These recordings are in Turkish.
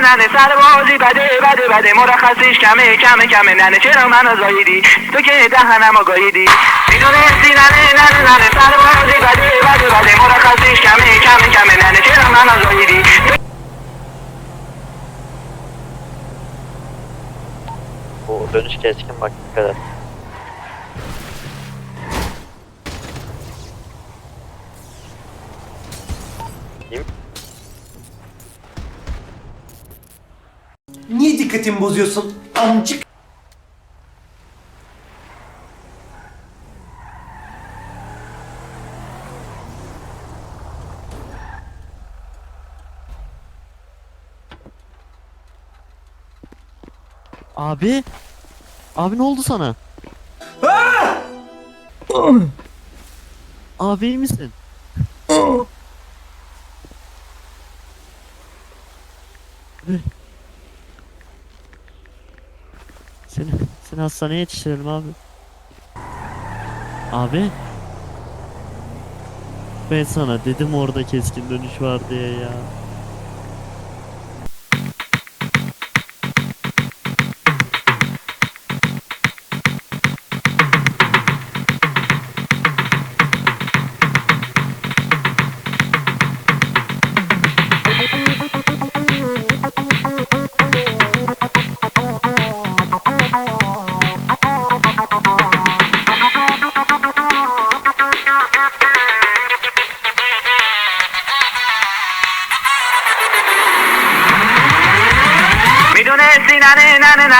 ننه ننه سربازی بده بده بده. مرخصیش کمه کمه کمه. ننه چرا منو زاییدی تو که دهنمو گاییدی می‌دونستی ننه ننه ننه. سربازی بده بده بده. مرخصیش کمه کمه کمه. ننه چرا منو زاییدی Bu dönüş keskin bak dikkat. Dikkatimi bozuyorsun amcık? Abi. Abi ne oldu sana? Abi iyi misin? Seni, seni hastaneye yetiştirelim abi. Abi. Ben sana dedim orada keskin dönüş var diye ya.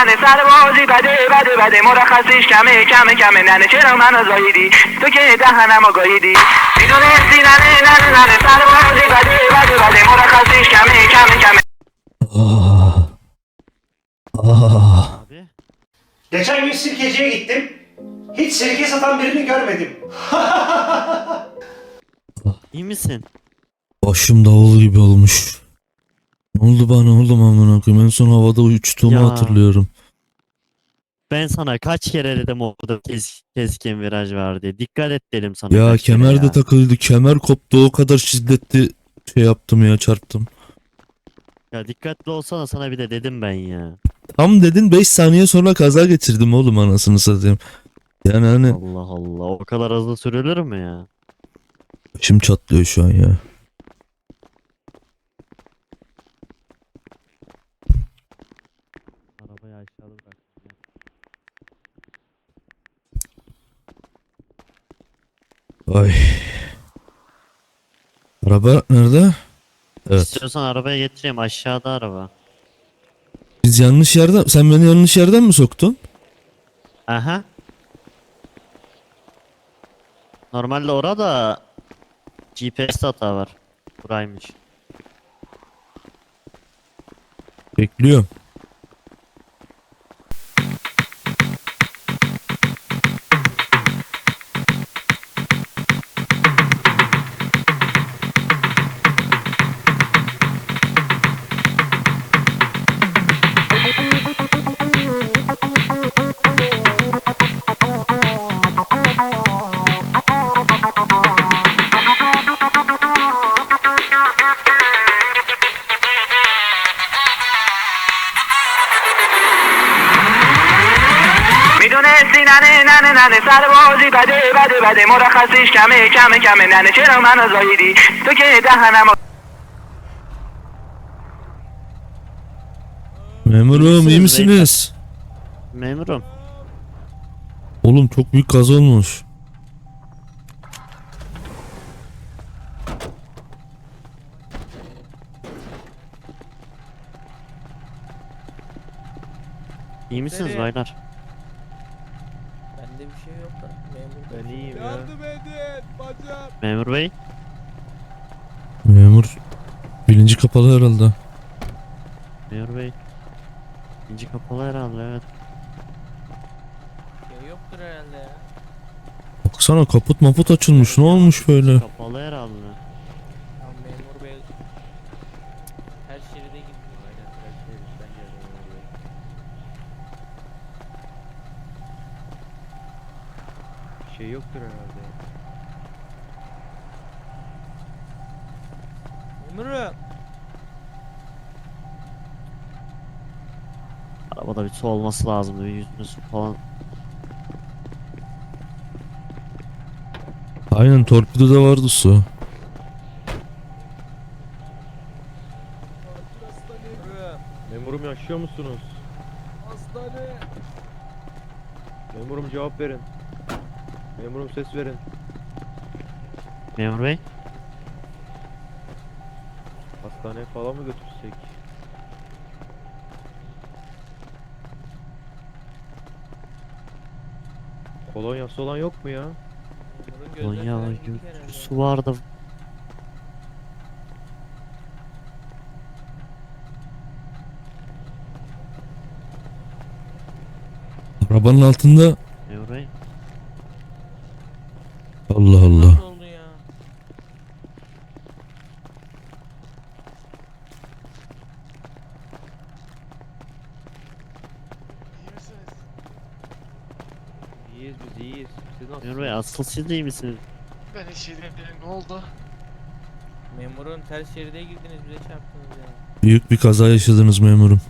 ننه ننه ننه سربازی بده بده بده مرخصیش کمه کمه کمه ننه چرا منو زاییدی تو که دهنمو گاییدی میدونستی ننه ننه ننه سربازی بده بده بده مرخصیش کمه کمه کمه Abi. Geçen gün sirkeciye gittim. Hiç sirke satan birini görmedim. iyi misin? Başım davul gibi olmuş. Ne oldu bana oğlum amına koyayım? En son havada uçtuğumu Ya. hatırlıyorum. Ben sana kaç kere dedim orada kes, keskin viraj var diye. Dikkat et dedim sana. Ya kaç kere kemer de ya. takıldı. Kemer koptu. O kadar şiddetli şey yaptım ya çarptım. Ya dikkatli olsana sana bir de dedim ben ya. Tam dedin 5 saniye sonra kaza getirdim oğlum anasını satayım. Yani hani Allah Allah o kadar hızlı sürülür mü ya? başım çatlıyor şu an ya. Arabayı aşağıda bıraktım ya. Ay. Araba nerede? Evet. İstiyorsan arabaya getireyim aşağıda araba. Biz yanlış yerden sen beni yanlış yerden mi soktun? Aha. Normalde orada GPS hata var. Buraymış. Bekliyorum. ننه ننه ننه سربازی بده بده بده مرخصیش کمه کمه کمه ننه چرا منو زاییدی تو که دهنمو Memurum iyi misiniz misiniz? Memurum. Oğlum çok büyük kaza olmuş. İyi misiniz Nereye? baylar? Şey yok da memur. Ben iyiyim ya. Yardım edin bacım. Memur bey. Memur bilinci kapalı herhalde. Memur bey. İnci kapalı herhalde evet. Şey yoktur herhalde ya. Baksana kaput maput açılmış ne olmuş böyle? Kapalı herhalde. Ya memur bey her şeride gidiyor. Aynen her şeritten geldi memur bey. Şey yoktur herhalde. Memurum. O da bir su olması lazımdı. Bir yüzüne su falan. Aynen torpidoda vardı su. Memurum yaşıyor musunuz? Hastane. Memurum cevap verin. Memurum ses verin. Memur bey. Hastaneye falan mı götürsek? Kolonyası olan yok mu ya? Lan ya su vardı. Arabanın altında Memur bey. Allah Allah. Nasıl oldu ya? İyiyiz biz iyiyiz. Siz Memur nasılsınız? bey asıl siz değil misiniz? Ben hiç şey diyeyim, ne oldu? Memurun ters şeride girdiniz bize çarptınız ya. Büyük bir kaza yaşadınız memurum.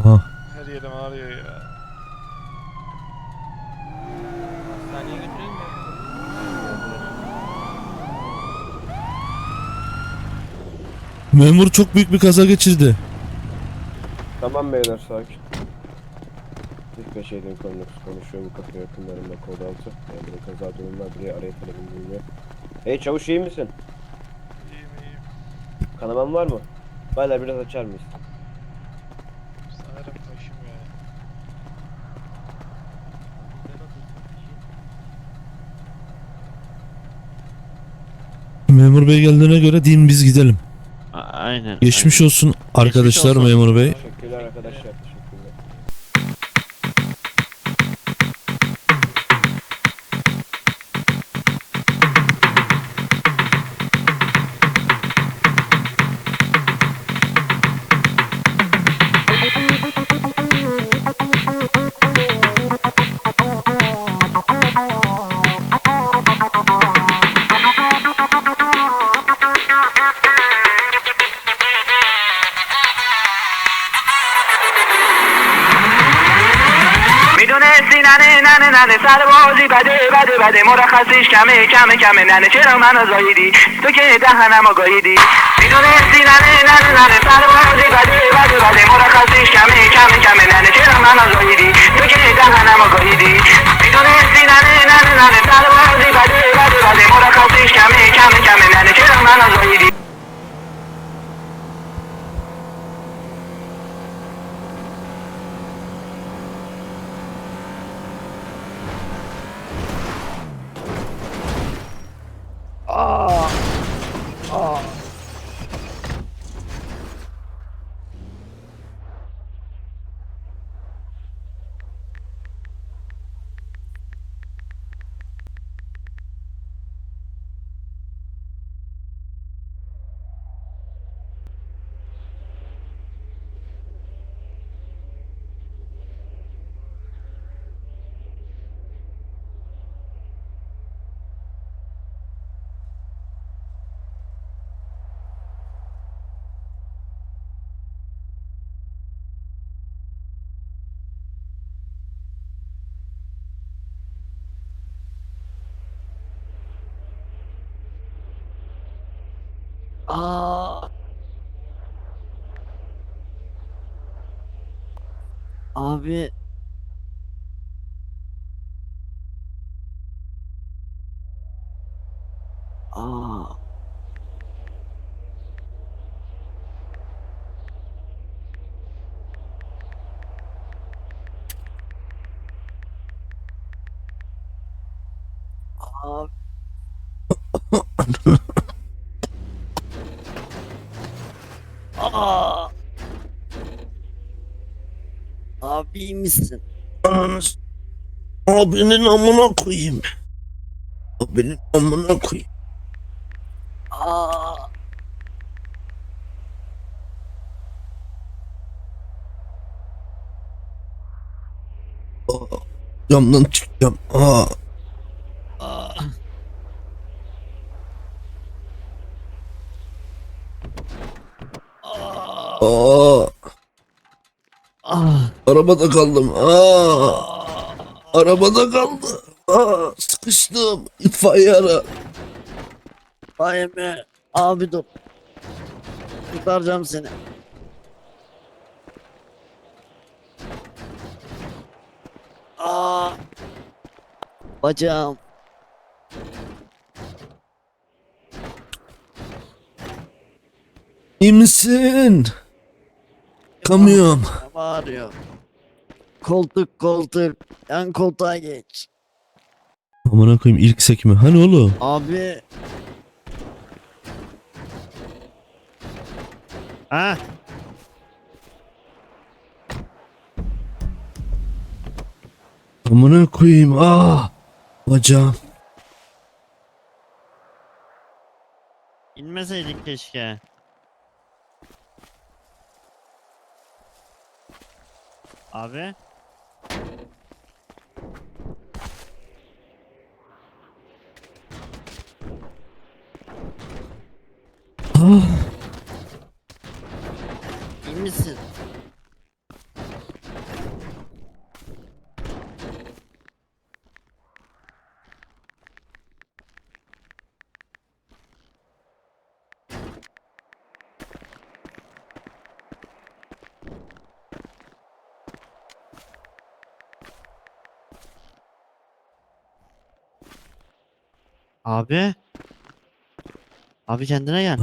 Aha. Her yerim ağrıyor ya. Hastaneye götürelim mi? Memur çok büyük bir kaza geçirdi. Tamam beyler sakin. İlk beş şeyden konumuz konuşuyor bu kafe yakınlarında kod altı. Yani kaza durumlar bile araya talebim bulunuyor. Hey çavuş iyi misin? İyiyim iyiyim. Kanaman var mı? Baylar biraz açar mıyız? Sanırım taşım ya. Memur bey geldiğine göre din biz gidelim. A- Aynen. Geçmiş olsun arkadaşlar olsun. memur bey. Teşekkürler arkadaşlar بده مرخصیش کمه کمه کمه. ننه چرا منو زاییدی؟ تو که دهنمو گاییدی. می‌دونستی ننه ننه ننه سربازی بده بده بده مرخصیش کمه کمه کمه. ننه چرا منو زاییدی؟ تو که دهنمو گاییدی. می‌دونستی ننه ننه ننه سربازی بده بده بده مرخصیش کمه کمه کمه. ننه چرا منو زاییدی؟ Aa. Abi. Aa. Abi. Aa. İyi misin? Ananız. Abinin amına koyayım. Abinin amına koyayım. Aa. Aa, Camdan çıkacağım. Aa. Aa. Arabada kaldım. Aa, arabada kaldım. Aa, sıkıştım. İtfaiye ara. Vay be. Abi dur. Kurtaracağım seni. Aa. Bacağım. İyi misin? Kamyon. Ama ağrıyor. Koltuk koltuk. Yan koltuğa geç. Amına koyayım ilk sekme. Hani oğlum? Abi. Ha? Amına koyayım. Aa. Bacağım. İnmeseydik keşke. Abi. İyi misin? Abi. Abi kendine gel.